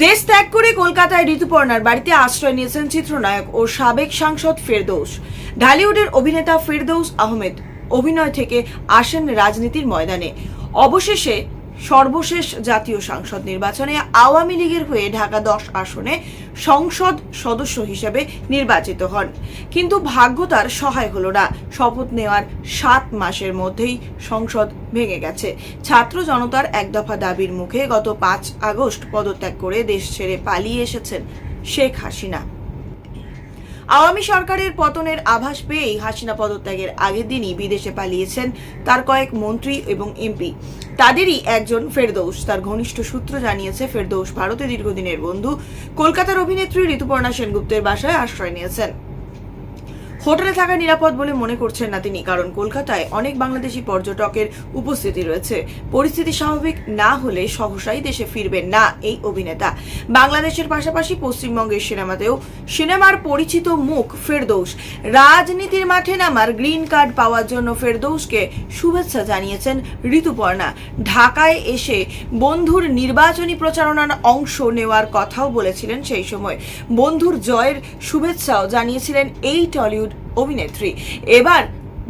দেশ ত্যাগ করে কলকাতায় ঋতুপর্ণার বাড়িতে আশ্রয় নিয়েছেন চিত্রনায়ক ও সাবেক সাংসদ ফেরদৌস। ঢালিউডের অভিনেতা ফেরদৌস আহমেদ অভিনয় থেকে আসেন রাজনীতির ময়দানে। অবশেষে সর্বশেষ জাতীয় সংসদ নির্বাচনে আওয়ামী লীগের হয়ে ঢাকা দশ আসনে সংসদ সদস্য হিসেবে নির্বাচিত হন। কিন্তু ভাগ্য তার সহায় হলো না। শপথ নেওয়ার সাত মাসের মধ্যেই সংসদ ভেঙে গেছে। ছাত্র জনতার এক দফা দাবির মুখে গত পাঁচ আগস্ট পদত্যাগ করে দেশ ছেড়ে পালিয়ে এসেছেন শেখ হাসিনা। আওয়ামী সরকারের পতনের আভাস পেয়েই হাসিনা পদত্যাগের আগের দিনই বিদেশে পালিয়েছেন তার কয়েক মন্ত্রী এবং এমপি। তাদেরই একজন ফেরদৌস। তার ঘনিষ্ঠ সূত্র জানিয়েছে, ফেরদৌস ভারতে দীর্ঘদিনের বন্ধু। কলকাতার অভিনেত্রী ঋতুপর্ণা সেনগুপ্তের বাসায় আশ্রয় নিয়েছেন। হোটেলে থাকা নিরাপদ বলে মনে করছেন না তিনি, কারণ কলকাতায় অনেক বাংলাদেশি পর্যটকের উপস্থিতি রয়েছে। পরিস্থিতি স্বাভাবিক না হলে সহসাই দেশে ফিরবেন না এই অভিনেতা। বাংলাদেশের পাশাপাশি পশ্চিমবঙ্গের সিনেমাতেও সিনেমার পরিচিত মুখ ফেরদৌস। রাজনীতির মাঠে নামার গ্রিন কার্ড পাওয়ার জন্য ফেরদৌসকে শুভেচ্ছা জানিয়েছেন ঋতুপর্ণা। ঢাকায় এসে বন্ধুর নির্বাচনী প্রচারণার অংশ নেওয়ার কথাও বলেছিলেন সেই সময়। বন্ধুর জয়ের শুভেচ্ছাও জানিয়েছিলেন এই টলিউড অভিনেত্রী। এবার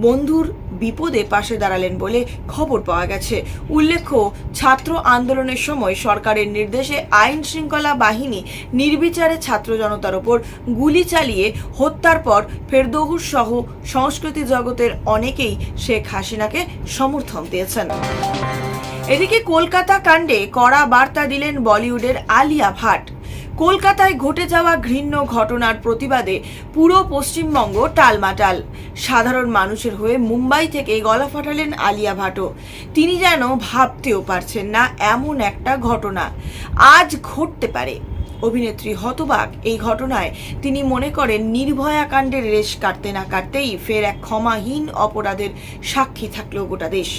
বন্ধুর বিপদে পাশে দাঁড়ালেন বলে খবর পাওয়া গেছে। উল্লেখ্য, ছাত্র আন্দোলনের সময় সরকারের নির্দেশে আইন শৃঙ্খলা বাহিনী নির্বিচারে ছাত্র জনতার ওপর গুলি চালিয়ে হত্যার পর ফেরদৌস সহ সংস্কৃতি জগতের অনেকেই শেখ হাসিনাকে সমর্থন দিয়েছেন। এদিকে কলকাতা কাণ্ডে কড়া বার্তা দিলেন বলিউডের আলিয়া ভাট। কলকাতায় ঘটে যাওয়া ঘৃণ্য ঘটনার প্রতিবাদে পুরো পশ্চিমবঙ্গ টালমাটাল। সাধারণ মানুষের হয়ে মুম্বাই থেকে গলা ফাটালেন আলিয়া ভাটো। তিনি যেন ভাবতেও পারছেন না এমন একটা ঘটনা। আজ ঘটতে পারে। অভিনেত্রী হতবাক এই ঘটনায় তিনি মনে করেন নির্ভয়া কাণ্ডের রেশ কাটতে না কাটতেই ফের এক ক্ষমাহীন অপরাধের সাক্ষী থাকল গোটা দেশ।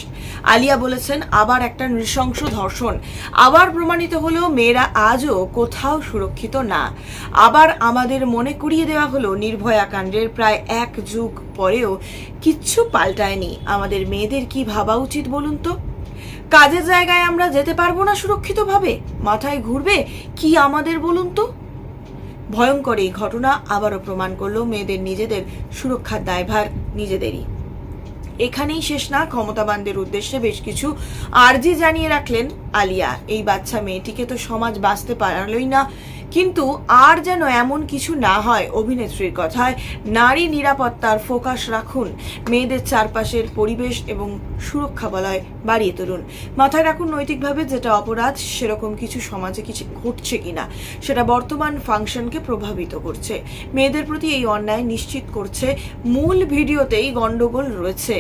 আলিয়া বলেছেন, আবার একটা নৃশংস ধর্ষণ। আবার প্রমাণিত হলো, মেয়েরা আজও কোথাও সুরক্ষিত না। আবার আমাদের মনে করিয়ে দেওয়া হলো, নির্ভয়া কাণ্ডের প্রায় এক যুগ পরেও কিচ্ছু পাল্টায়নি। আমাদের মেয়েদের কি ভাবা উচিত বলুন তো? কাজের জায়গায় আমরা যেতে পারব না সুরক্ষিতভাবে? মাথায় ঘুরবে? কি আমাদের বলুন তো? ভয়ঙ্কর এই ঘটনা আবারও প্রমাণ করল মেয়েদের নিজেদের সুরক্ষার দায়ভার নিজেদেরই। এখানেই শেষ না, ক্ষমতাবানদের উদ্দেশ্যে বেশ কিছু আর্জি জানিয়ে রাখলেন আলিয়া। এই বাচ্চা মেয়েটিকে তো সমাজ বাঁচতে পারলই না কিন্তু আর যেন এমন কিছু না হয় অভিনেত্রীর কথায়, নারী নিরাপত্তার ফোকাস রাখুন। মেয়েদের চারপাশের পরিবেশ এবং সুরক্ষা বলয় বাড়িয়ে তুলুন। মাথায় রাখুন নৈতিকভাবে যেটা অপরাধ, সেরকম কিছু সমাজে কিছু ঘটছে কিনা সেটা বর্তমান ফাংশনকে প্রভাবিত করছে। মেয়েদের প্রতি এই অন্যায় নিশ্চিত করছে। মূল ভিডিওতেই গন্ডগোল রয়েছে।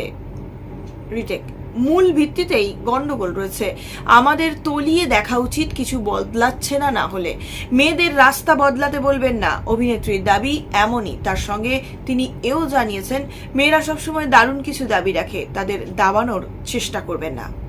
রিটেক। মূল ভিত্তিতেই গন্ডগোল রয়েছে। আমাদের তলিয়ে দেখা উচিত কিছু বদলাচ্ছে না না হলে। মেয়েদের রাস্তা বদলাতে বলবেন না, অভিনেত্রীর দাবি এমনই। তার সঙ্গে তিনি এও জানিয়েছেন, মেয়েরা সবসময় দারুণ কিছু দাবি রাখে, তাদের দাবানোর চেষ্টা করবেন না।